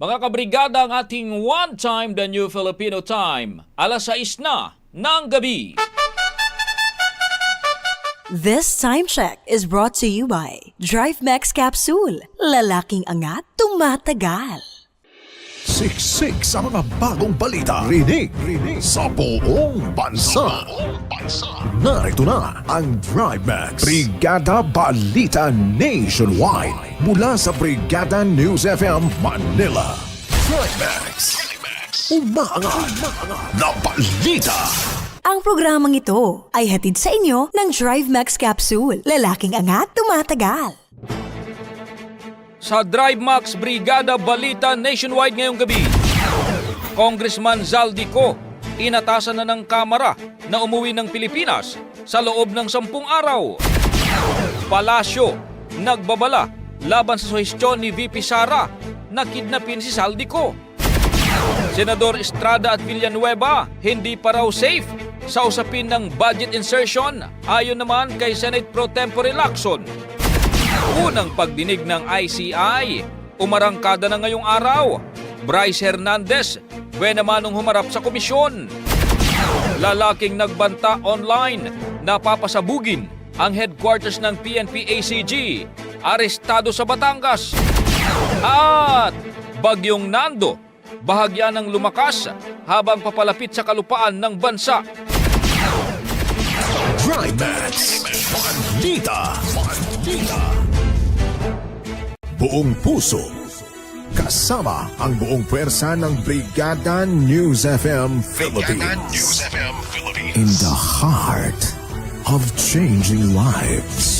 Mga kabrigada ang ating One Time The New Filipino Time. Alas 6 na ng gabi. This time check is brought to you by Drive Max Capsule. Lalaking angat, tumatagal. Siksik sa mga bagong balita. Rinig, rinig sa buong bansa. Narito na ang Drive Max. Brigada Balita Nationwide. Mula sa Brigada News FM Manila. Drive Max. Umaangat na balita. Ang programang ito ay hatid sa inyo ng Drive Max Capsule. Lalaking angat, tumatagal. Sa Drive Max Brigada Balita Nationwide ngayong gabi, Congressman Zaldico inatasan na ng Kamara na umuwi ng Pilipinas sa loob ng sampung araw. Palasyo nagbabala laban sa suhestyon ni VP Sara na kidnapin si Zaldico. Senador Estrada at Villanueva hindi pa raw safe sa usapin ng budget insertion ayon naman kay Senate Pro Tempore Lacson. Unang pagdinig ng ICI, umarangkada na ngayong araw. Bryce Hernandez, buena manong humarap sa komisyon. Lalaking nagbanta online, napapasabugin ang headquarters ng PNP-ACG, arestado sa Batangas. At Bagyong Nando, bahagya ng lumakas habang papalapit sa kalupaan ng bansa. Drive Max. Balita. Balita. Buong puso. Kasama ang buong pwersa ng Brigada News FM Philippines. In the heart of changing lives.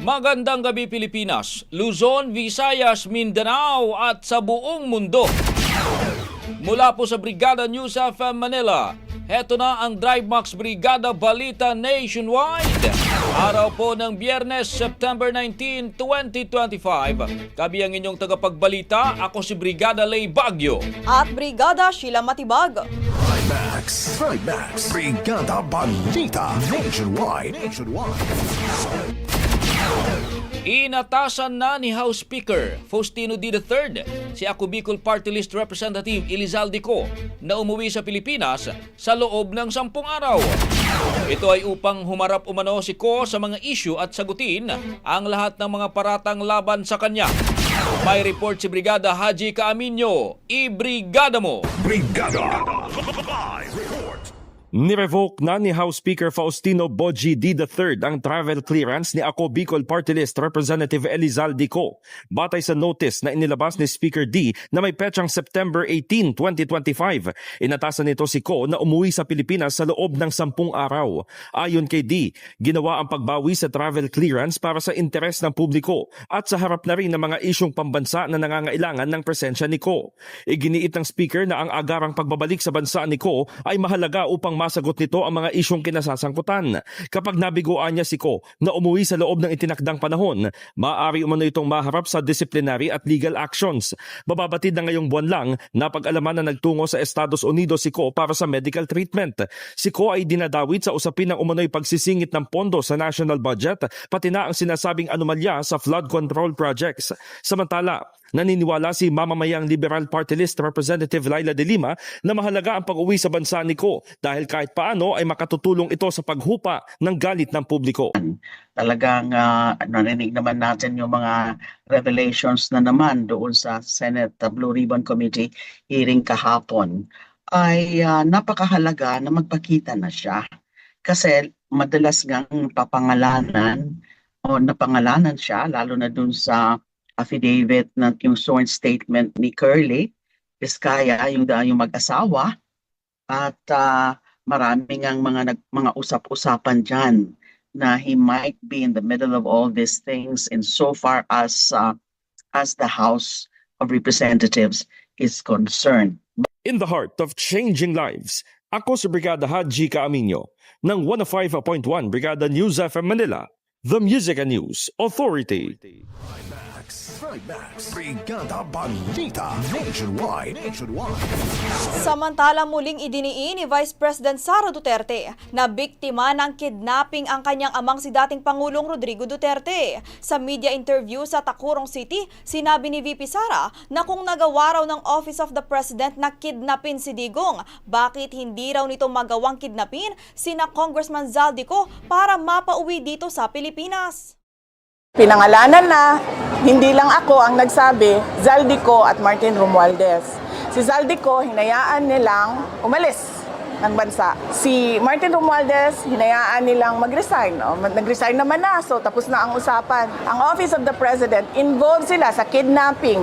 Magandang gabi Pilipinas, Luzon, Visayas, Mindanao at sa buong mundo. Mula po sa Brigada News FM Manila, heto na ang Drive Max Brigada Balita Nationwide. Araw po ng Biyernes, September 19, 2025. Kabi ang inyong tagapagbalita, ako si Brigada Lay Bagyo. at Brigada Sheila Matibag. Thrive Max. Thrive Max. Brigada Balita Nationwide. Nationwide. Inatasan na ni House Speaker Faustino D. III si Ako Party List Representative Elizalde Co na umuwi sa Pilipinas sa loob ng sampung araw. Ito ay upang humarap umano si Co sa mga issue at sagutin ang lahat ng mga paratang laban sa kanya. May report si Brigada Haji Kaaminyo. I-brigada mo! Brigada. Live report. Nirevoke na ni House Speaker Faustino Boji D. III ang travel clearance ni Ako Bicol Party List Representative Elizalde Co. Batay sa notice na inilabas ni Speaker D na may petsang September 18, 2025, inatasan nito si Co na umuwi sa Pilipinas sa loob ng sampung araw. Ayon kay D, ginawa ang pagbawi sa travel clearance para sa interes ng publiko at sa harap na rin ng mga isyong pambansa na nangangailangan ng presensya ni Co. Iginiit ng Speaker na ang agarang pagbabalik sa bansa ni Ko ay mahalaga upang masagot nito ang mga isyong kinasasangkutan. Kapag nabiguan niya si Ko na umuwi sa loob ng itinakdang panahon, maaari umano itong maharap sa disciplinary at legal actions. Bababatid na ngayong buwan lang na pag-alaman na nagtungo sa Estados Unidos si Ko para sa medical treatment. Si Ko ay dinadawit sa usapin ng umano'y pagsisingit ng pondo sa national budget pati na ang sinasabing anomalya sa flood control projects. Samantala, Naniniwala si mamamayang Liberal Party List Representative Laila de Lima na mahalaga ang pag-uwi sa bansa ni Ko dahil kahit paano ay makatutulong ito sa paghupa ng galit ng publiko. talagang ah, narinig naman natin yung mga revelations na naman doon sa Senate Blue Ribbon Committee hearing kahapon ay ah, napakahalaga na magpakita na siya. Kasi madalas ngang papangalanan o napangalanan siya lalo na doon sa affidavit na yung sworn statement ni Curly Vizcaya, yung, yung mag-asawa at ah, maraming ang mga nag, mga usap-usapan diyan na he might be in the middle of all these things insofar as uh, as the House of Representatives is concerned. In the heart of changing lives, ako si Brigada Haji Kaaminyo ng 105.1 Brigada News FM Manila, the Music and News Authority. Trimax. Brigada Balita. Nationwide. Nationwide. Samantala muling idiniin ni Vice President Sara Duterte na biktima ng kidnapping ang kanyang amang si dating Pangulong Rodrigo Duterte. Sa media interview sa Tacurong City, sinabi ni VP Sara na kung nagawa raw ng Office of the President na kidnapin si Digong, bakit hindi raw nito magawang kidnapin sina Congressman Zaldico para mapauwi dito sa Pilipinas? Pinangalanan na, hindi lang ako ang nagsabi, Zaldico at Martin Romualdez. Si Zaldico, hinayaan nilang umalis ng bansa. Si Martin Romualdez, hinayaan nilang mag-resign. O, mag- nag-resign naman na, so tapos na ang usapan. Ang Office of the President, involved sila sa kidnapping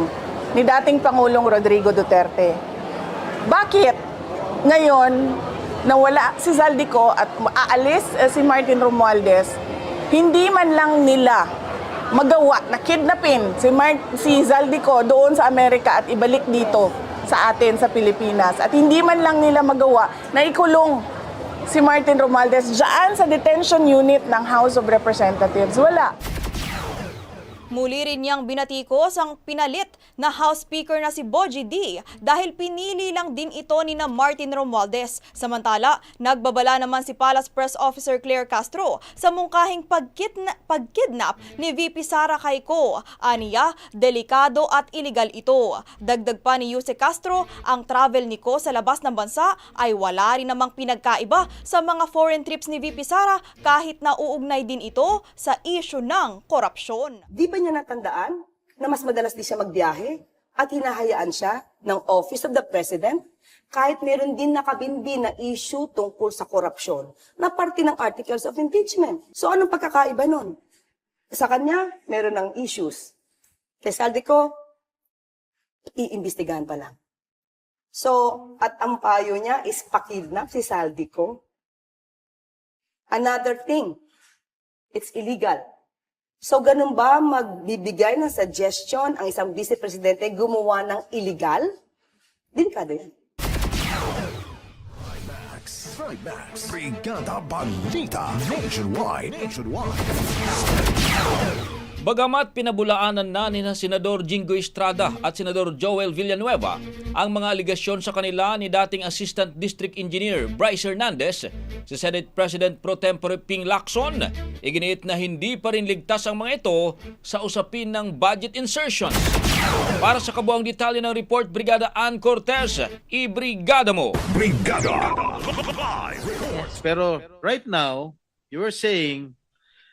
ni dating Pangulong Rodrigo Duterte. Bakit ngayon nawala si Zaldico at aalis eh, si Martin Romualdez, hindi man lang nila magawa na kidnapin si, Mar- si Zaldico doon sa Amerika at ibalik dito sa atin sa Pilipinas. At hindi man lang nila magawa na ikulong si Martin Romualdez dyan sa detention unit ng House of Representatives. Wala. Muli rin niyang binatikos ang pinalit na House Speaker na si Boji D dahil pinili lang din ito ni na Martin Romualdez. Samantala, nagbabala naman si Palace Press Officer Claire Castro sa mungkahing pagkidna- pagkidnap ni VP Sara Cayco. Aniya, delikado at iligal ito. Dagdag pa ni Yuse Castro, ang travel ni Ko sa labas ng bansa ay wala rin namang pinagkaiba sa mga foreign trips ni VP Sara kahit nauugnay din ito sa issue ng korupsyon. Di ba niya natandaan na mas madalas di siya magbiyahe at hinahayaan siya ng Office of the President kahit meron din nakabindi na issue tungkol sa korupsyon na parte ng articles of impeachment. So anong pagkakaiba nun? Sa kanya, meron ng issues. Kay Saldico, iimbestigahan pa lang. So, at ang payo niya is pakidnap si Saldico. Another thing, it's illegal. So, ganun ba magbibigay ng suggestion ang isang vice presidente gumawa ng illegal? Delikado yan. Trimax. Brigada Balita. Nationwide. Nationwide. Bagamat pinabulaanan na ni na Senador Jingo Estrada at Senador Joel Villanueva ang mga aligasyon sa kanila ni dating Assistant District Engineer Bryce Hernandez, si Senate President Pro Tempore Ping Lacson, iginiit na hindi pa rin ligtas ang mga ito sa usapin ng budget insertions. Para sa kabuang detalye ng report, Brigada Ann Cortez, i-brigada mo! Brigada. Pero right now, you were saying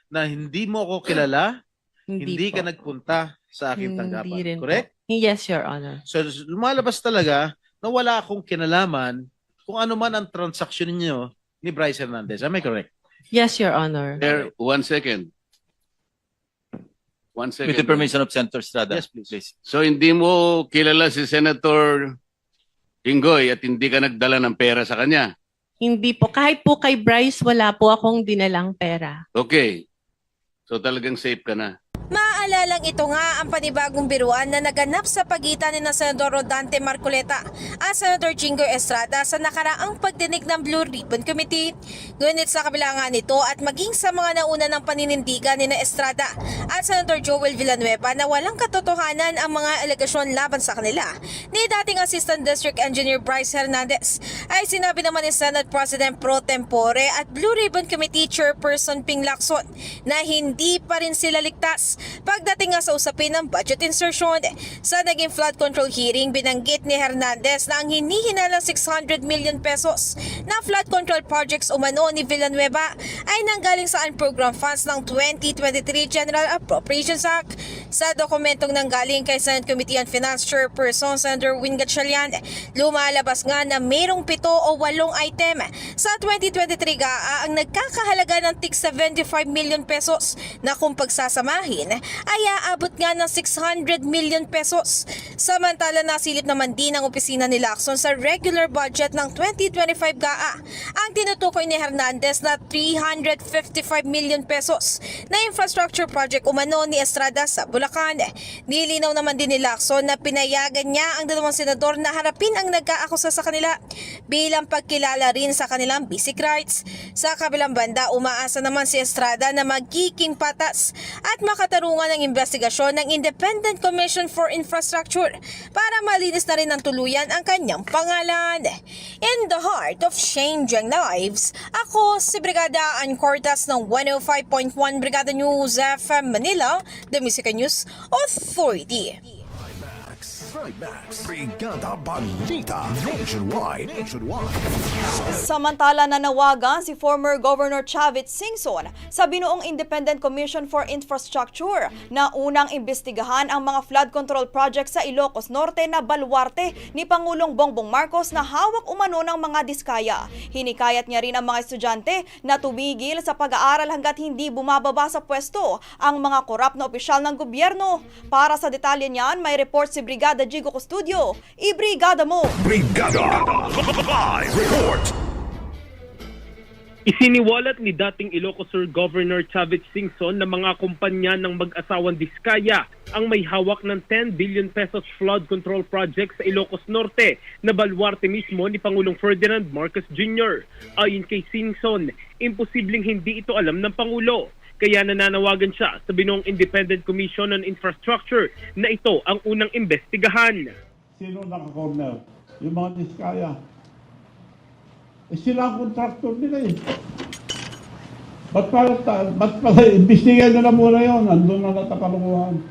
na hindi mo ako kilala, hindi, ka po. nagpunta sa aking Hindi tanggapan. rin po. Correct? Yes, Your Honor. So lumalabas talaga na wala akong kinalaman kung ano man ang transaksyon ninyo ni Bryce Hernandez. Am I correct? Yes, Your Honor. There, one second. One second. With the permission of Senator Estrada. Yes, please. So hindi mo kilala si Senator Jinggoy at hindi ka nagdala ng pera sa kanya. Hindi po. Kahit po kay Bryce, wala po akong dinalang pera. Okay. So talagang safe ka na. Maalalang ito nga ang panibagong biruan na naganap sa pagitan ni na Senador Rodante Marcoleta at Senador Jingo Estrada sa nakaraang pagdinig ng Blue Ribbon Committee. Ngunit sa kabila nga nito at maging sa mga nauna ng paninindigan ni Estrada at Senador Joel Villanueva na walang katotohanan ang mga alegasyon laban sa kanila ni dating Assistant District Engineer Bryce Hernandez ay sinabi naman ni Senate President Pro Tempore at Blue Ribbon Committee Chairperson Ping Lacson na hindi pa rin sila ligtas pagdating nga sa usapin ng budget insertion. Sa naging flood control hearing, binanggit ni Hernandez na ang hinihinalang 600 million pesos na flood control projects umano ni Villanueva ay nanggaling sa unprogram funds ng 2023 General Appropriations Act. Sa dokumentong nanggaling kay Senate Committee on Finance Chairperson Senator Win Gatchalian, lumalabas nga na mayroong pito o walong item sa 2023 GAA ang nagkakahalaga ng tig 75 million pesos na kung pagsasamahin ay aabot nga ng 600 million pesos. Samantala nasilip naman din ang opisina ni Lacson sa regular budget ng 2025 GAA ang tinutukoy ni Hernandez na 355 million pesos na infrastructure project umano ni Estrada sa Bulacan. Nilinaw naman din ni Lacson na pinayagan niya ang dalawang senador na harapin ang nagkaakusa sa kanila bilang pagkilala rin sa kanilang basic rights. Sa kabilang banda, umaasa naman si Estrada na magiging patas at makatarungan ng investigasyon ng Independent Commission for Infrastructure para malinis na rin ng tuluyan ang kanyang pangalan. In the heart of changing lives, ako si Brigada Ann Cortas ng 105.1 Brigada News FM Manila, The Music News Authority. Trimax. Brigada Balita. Nationwide. Nationwide. Samantala nanawagan si former Governor Chavit Singson sa binuong Independent Commission for Infrastructure na unang imbestigahan ang mga flood control project sa Ilocos Norte na balwarte ni Pangulong Bongbong Marcos na hawak umano ng mga diskaya. Hinikayat niya rin ang mga estudyante na tumigil sa pag-aaral hanggat hindi bumababa sa pwesto ang mga korap na opisyal ng gobyerno. Para sa detalye niyan, may report si Brigada Jigo Custodio. Ibrigada mo! Brigada. Live report. Isiniwalat ni dating Ilocos Sur Governor Chavit Singson na mga kumpanya ng mag-asawang Diskaya ang may hawak ng 10 billion pesos flood control project sa Ilocos Norte na balwarte mismo ni Pangulong Ferdinand Marcos Jr. Ayon kay Singson, imposibleng hindi ito alam ng Pangulo. Kaya nananawagan siya sa binong Independent Commission on Infrastructure na ito ang unang imbestigahan. Sino naka-corner? Yung mga diskaya. Eh sila ang contractor nila eh. Ba't pala, ba't pala, imbestigahan nila muna yun. Andun na natakalukuhan.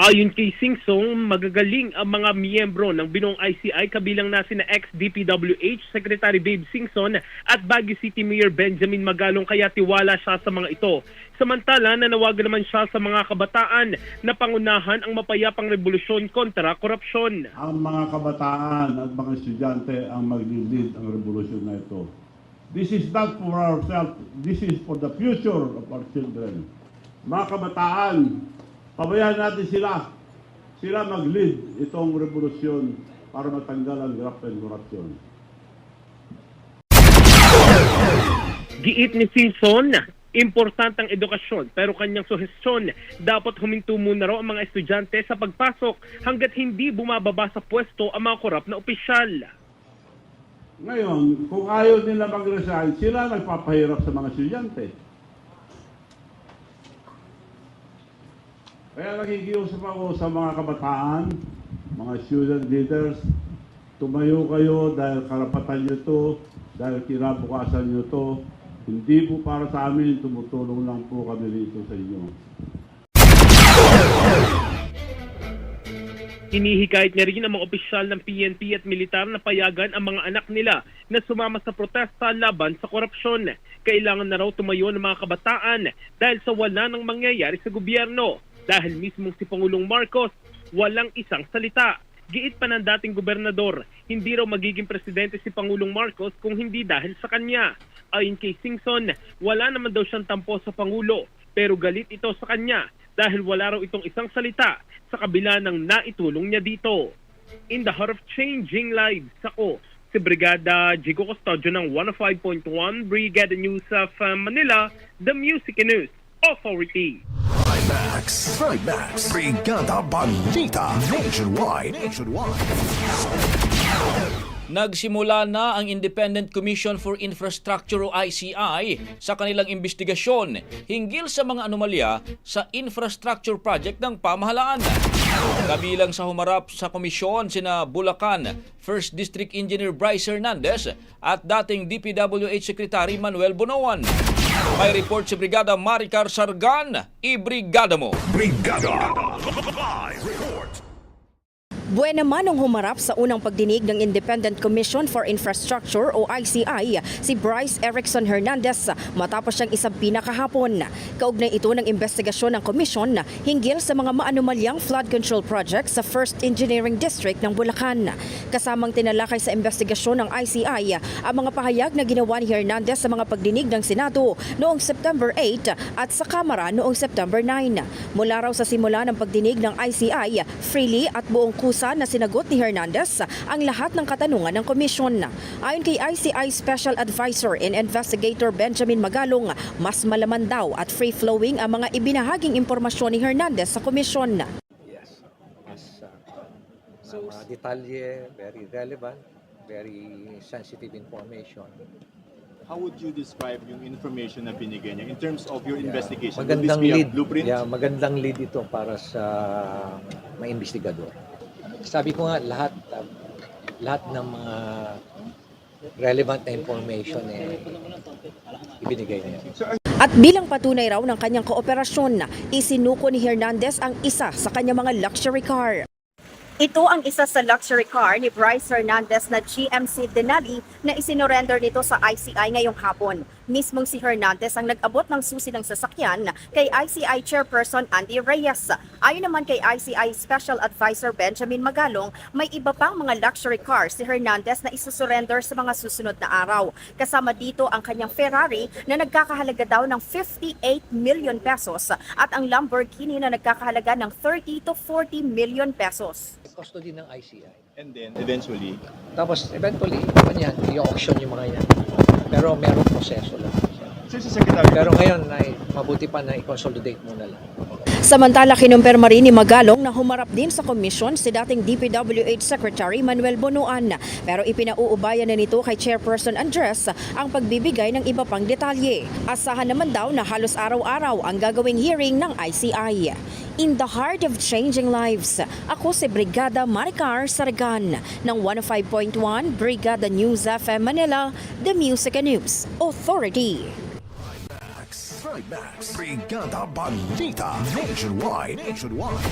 Ayon kay Singsong, magagaling ang mga miyembro ng binong ICI kabilang na sina ex-DPWH Secretary Babe Singson at Baguio City Mayor Benjamin Magalong kaya tiwala siya sa mga ito. Samantala, nanawagan naman siya sa mga kabataan na pangunahan ang mapayapang revolusyon kontra korupsyon. Ang mga kabataan at mga estudyante ang mag-lead ang revolusyon na ito. This is not for ourselves. This is for the future of our children. Mga kabataan, pabayaan natin sila. Sila mag-lead itong revolusyon para matanggal ang graft and corruption. Giit ni Simpson, importante ang edukasyon pero kanyang suhestyon, dapat huminto muna raw ang mga estudyante sa pagpasok hanggat hindi bumababa sa pwesto ang mga korap na opisyal. Ngayon, kung ayaw nila mag-resign, sila nagpapahirap sa mga estudyante. Kaya nakikiusap ako sa mga kabataan, mga student leaders, tumayo kayo dahil karapatan nyo to, dahil kinabukasan nyo to. Hindi po para sa amin, tumutulong lang po kami rito sa inyo. Hinihikayat niya rin ang mga opisyal ng PNP at militar na payagan ang mga anak nila na sumama sa protesta laban sa korupsyon. Kailangan na raw tumayo ng mga kabataan dahil sa wala nang mangyayari sa gobyerno. Dahil mismong si Pangulong Marcos, walang isang salita. Giit pa ng dating gobernador, hindi raw magiging presidente si Pangulong Marcos kung hindi dahil sa kanya. Ayon kay Singson, wala naman daw siyang tampo sa Pangulo pero galit ito sa kanya dahil wala raw itong isang salita sa kabila ng naitulong niya dito. In the heart of changing lives, ako si Brigada Jigo Custodio ng 105.1 Brigada News of uh, Manila, the Music News Authority. Trimax. Trimax. Brigada Balita. Nationwide. Nationwide. Nagsimula na ang Independent Commission for Infrastructure o ICI sa kanilang investigasyon hinggil sa mga anomalya sa infrastructure project ng pamahalaan. Kabilang sa humarap sa komisyon sina Bulacan First District Engineer Bryce Hernandez at dating DPWH Secretary Manuel Bonoan. May report si Brigada Maricar Sargan, i-brigada mo. Brigada. Live. Buena man ang humarap sa unang pagdinig ng Independent Commission for Infrastructure o ICI si Bryce Erickson Hernandez matapos siyang isang pinakahapon. Kaugnay ito ng investigasyon ng komisyon hinggil sa mga maanomalyang flood control project sa First Engineering District ng Bulacan. Kasamang tinalakay sa investigasyon ng ICI ang mga pahayag na ginawa ni Hernandez sa mga pagdinig ng Senado noong September 8 at sa Kamara noong September 9. Mula raw sa simula ng pagdinig ng ICI, freely at buong kusa na sinagot ni Hernandez ang lahat ng katanungan ng komisyon. Ayon kay ICI Special Advisor and Investigator Benjamin Magalong, mas malaman daw at free-flowing ang mga ibinahaging impormasyon ni Hernandez sa komisyon. Yes. Mas uh, mga detalye, very relevant, very sensitive information. How would you describe yung information na binigay niya in terms of your Yeah, investigation? Magandang lead. blueprint? Yeah, magandang lead ito para sa mga investigador. Sabi ko nga lahat uh, lahat ng mga relevant na information eh ibinigay niya. At bilang patunay raw ng kanyang kooperasyon, isinuko ni Hernandez ang isa sa kanyang mga luxury car. Ito ang isa sa luxury car ni Bryce Hernandez na GMC Denali na isinorender nito sa ICI ngayong hapon. Mismong si Hernandez ang nag-abot ng susi ng sasakyan kay ICI Chairperson Andy Reyes. Ayon naman kay ICI Special Advisor Benjamin Magalong, may iba pang mga luxury cars si Hernandez na isusurrender sa mga susunod na araw. Kasama dito ang kanyang Ferrari na nagkakahalaga daw ng 58 million pesos at ang Lamborghini na nagkakahalaga ng 30 to 40 million pesos. Custody ng ICI. And then, eventually, Tapos eventually, ano yan, i-auction yung mga yan. Pero merong proseso lang. Sir, si Secretary, Pero ngayon, ay, mabuti pa na i-consolidate muna lang. Samantala, kinumpirma rin ni Magalong na humarap din sa komisyon si dating DPWH Secretary Manuel Bonoan. Pero ipinauubayan na nito kay Chairperson Andres ang pagbibigay ng iba pang detalye. Asahan naman daw na halos araw-araw ang gagawing hearing ng ICI. In the heart of changing lives, ako si Brigada Maricar Saragan ng 105.1 Brigada News FM Manila, The Music and News Authority. Trimax. Brigada Balita. Nationwide. Nationwide.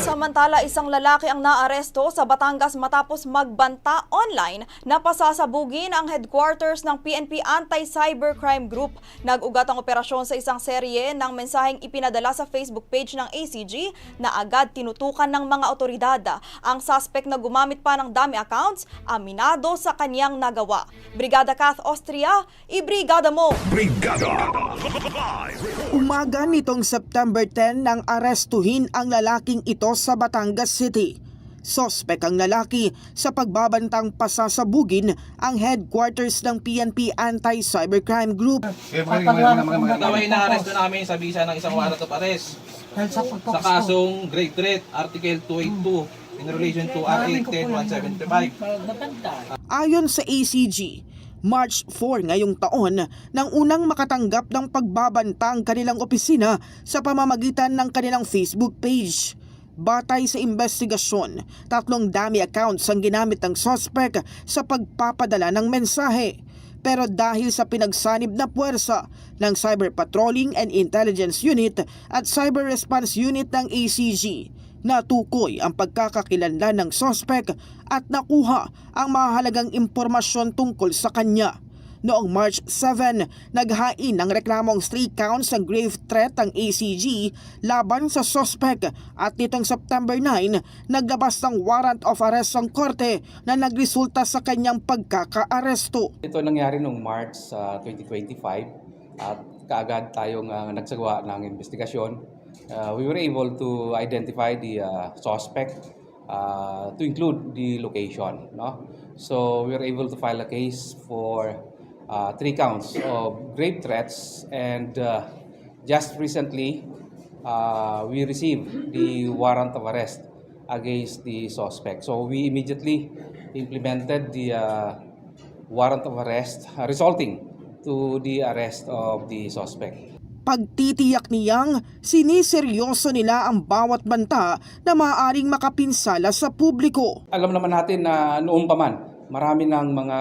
Samantala, isang lalaki ang naaresto sa Batangas matapos magbanta online na pasasabugin ang headquarters ng PNP Anti-Cybercrime Group. Nag-ugat ang operasyon sa isang serye ng mensaheng ipinadala sa Facebook page ng ACG na agad tinutukan ng mga otoridad. Ang suspect na gumamit pa ng dami accounts, aminado sa kanyang nagawa. Brigada Kath Austria, ibrigada mo! Brigada. Umaga nitong September 10 nang arestuhin ang lalaking ito sa Batangas City. Sospek ang lalaki sa pagbabantang pasasabugin ang headquarters ng PNP Anti-Cybercrime Group. Naway na aresto namin sa bisa ng isang warrant of arrest sa kasong grade threat, Article 282 in relation to RA 10175. Ayon sa ACG, March 4 ngayong taon nang unang makatanggap ng pagbabanta ang kanilang opisina sa pamamagitan ng kanilang Facebook page. Batay sa investigasyon, tatlong dami accounts ang ginamit ng sospek sa pagpapadala ng mensahe. Pero dahil sa pinagsanib na puwersa ng Cyber Patrolling and Intelligence Unit at Cyber Response Unit ng ACG, natukoy ang pagkakakilanlan ng sospek at nakuha ang mahalagang impormasyon tungkol sa kanya. Noong March 7, naghain ng reklamong 3 counts ng grave threat ang ACG laban sa sospek at nitong September 9, naglabas ng warrant of arrest ang korte na nagresulta sa kanyang pagkakaaresto. Ito nangyari noong March sa 2025 at kaagad tayong uh, nagsagawa ng investigasyon. Uh, we were able to identify the uh, suspect uh, to include the location. No? So we were able to file a case for three counts of grave threats and just recently we received the warrant of arrest against the suspect. So we immediately implemented the uh, warrant of arrest uh, resulting to the arrest of the suspect. Pagtitiyak niyang siniseryoso nila ang bawat banta na maaaring makapinsala sa publiko. Alam naman natin na noong pa man, marami ng mga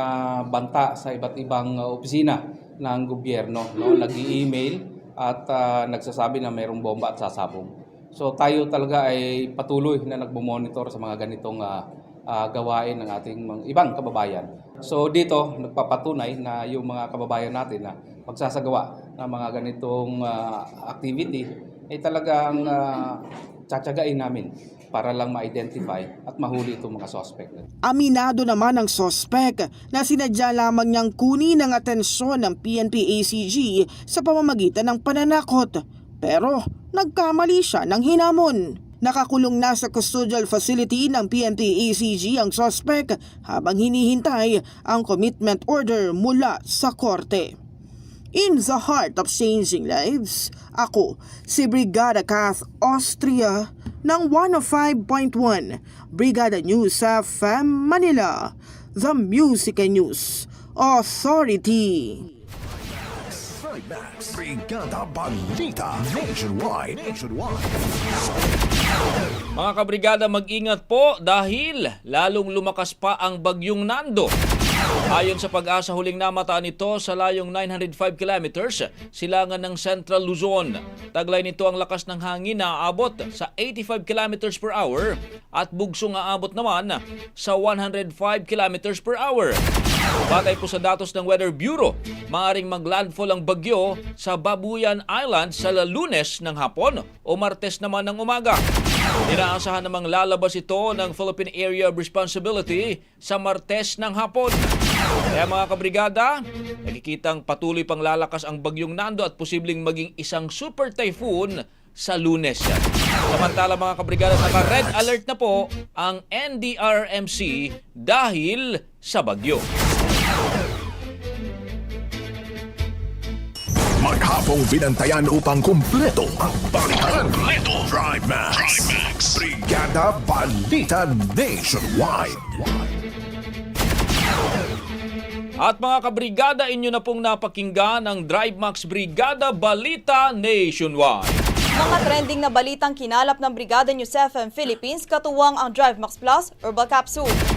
banta sa iba't ibang uh, opisina ng gobyerno. No? Nag-i-email at uh, nagsasabi na mayroong bomba at sasabong. So tayo talaga ay patuloy na nagmo-monitor sa mga ganitong uh, uh, gawain ng ating mga ibang kababayan. So dito, nagpapatunay na yung mga kababayan natin na magsasagawa ng mga ganitong uh, activity ay talagang uh, tsatsagain namin para lang ma-identify at mahuli itong mga suspect. Aminado naman ang sospek na sinadya lamang niyang kunin ang atensyon ng PNP-ACG sa pamamagitan ng pananakot. Pero nagkamali siya ng hinamon. Nakakulong na sa custodial facility ng PNP-ACG ang sospek habang hinihintay ang commitment order mula sa korte. In the heart of changing lives, ako si Brigada Kath Austria ng 105.1 Brigada News FM Manila, the Music and News Authority. Trimax, Brigada Balita, Nationwide, Nationwide. Mga kabrigada, mag-ingat po dahil lalong lumakas pa ang bagyong Nando. Ayon sa pag-asa huling namataan nito sa layong 905 kilometers, silangan ng Central Luzon. Taglay nito ang lakas ng hangin na aabot sa 85 kilometers per hour at bugsong aabot naman sa 105 kilometers per hour. Batay po sa datos ng Weather Bureau, maaring maglandfall ang bagyo sa Babuyan Island sa lunes ng hapon o martes naman ng umaga. Inaasahan namang lalabas ito ng Philippine Area of Responsibility sa martes ng hapon. Kaya mga kabrigada, nakikitang patuloy pang lalakas ang bagyong Nando at posibleng maging isang super typhoon sa lunes. Samantala mga kabrigada, naka-red alert na po ang NDRMC dahil sa bagyo. Maghapong binantayan upang kumpleto ang balitan. Kumpleto. Drive Max. Brigada Balita Nationwide. At mga kabrigada, inyo na pong napakinggan ang Drive Max Brigada Balita Nationwide. Mga trending na balitang kinalap ng Brigada News FM Philippines katuwang ang Drive Max Plus Herbal Capsule.